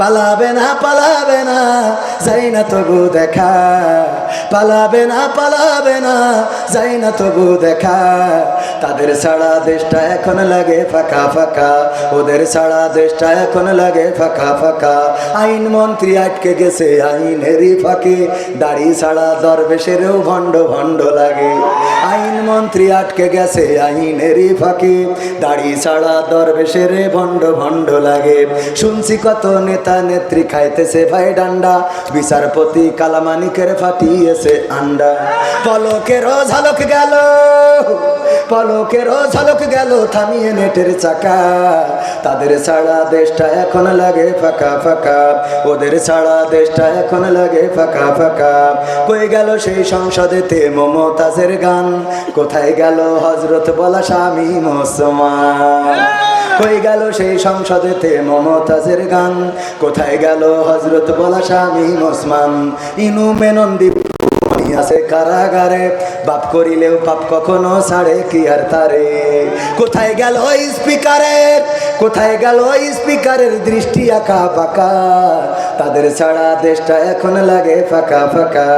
পালাবে না পালাবে না, যাই না তবু দেখা। পালাবে না পালাবে না, যাই না তবু দেখা। তাদের সারা দেশটা এখন লাগে ফাঁকা ফাঁকা। ওদের সারা দেশটা এখন লাগে ফাঁকা ফাঁকা। আইন মন্ত্রী আটকে গেছে, আইনেরই ফাঁকে। দাড়ি ছাড়া দরবেশেরও ভণ্ড ভণ্ড লাগে। আইন মন্ত্রী আটকে গেছে, আইনেরই ফাঁকে। দাড়ি ছাড়া দরবেশের ভণ্ড ভণ্ড লাগে। শুনছি কত নেতা নেত্রী খাইতেছে ভাই ডান্ডা। বিচারপতি কালামানিকের ফাটিয়েছে আন্ডা। পলকের ঝলক গেল, পলকের ঝালক গেল থামিয়ে নেটের চাকা। তাদের ছাড়া দেশটা এখন লাগে ফাঁকা ফাঁকা। ওদের ছাড়া দেশটা এখন লাগে ফাঁকা ফাঁকা। কই গেল সেই সংসদেতে মমতাজের গান? কোথায় গেল হজরত বলা স্বামী মুসলমান? কই গেল সেই সংসদেতে মমতাজের গান। কোথায় গেল হজরত বলা স্বামী ওসমান? ইনু মেনন্দীপ আছে কারাগারে। বাপ করিলেও পাপ কখনো ছাড়ে, কি আর তারে? কোথায় গেল স্পিকারের কোথায় গেল স্পিকারের দৃষ্টি আঁকা বাঁকা তাদের ছাড়া দেশটা এখন লাগে ফাঁকা ফাঁকা।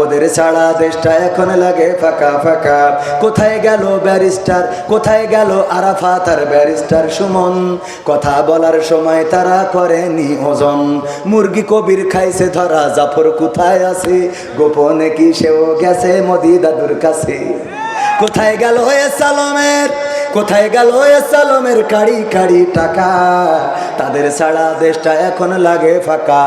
ওদের ছাড়া দেশটা এখন লাগে ফাঁকা ফাঁকা। কোথায় গেল ব্যারিস্টার কোথায় গেল আরাফাত আর ব্যারিস্টার সুমন? কথা বলার সময় তারা করেনি ওজন। মুরগি কবির খাইছে ধরা, জাফর কোথায় আছে? গোপনে কি সেও গেছে মোদি দাদুর কাছে? কোথায় গেল এ সালমের কোথায় গেল সালমের কাড়ি কাড়ি টাকা? তাদের সারা দেশটা এখন লাগে ফাঁকা।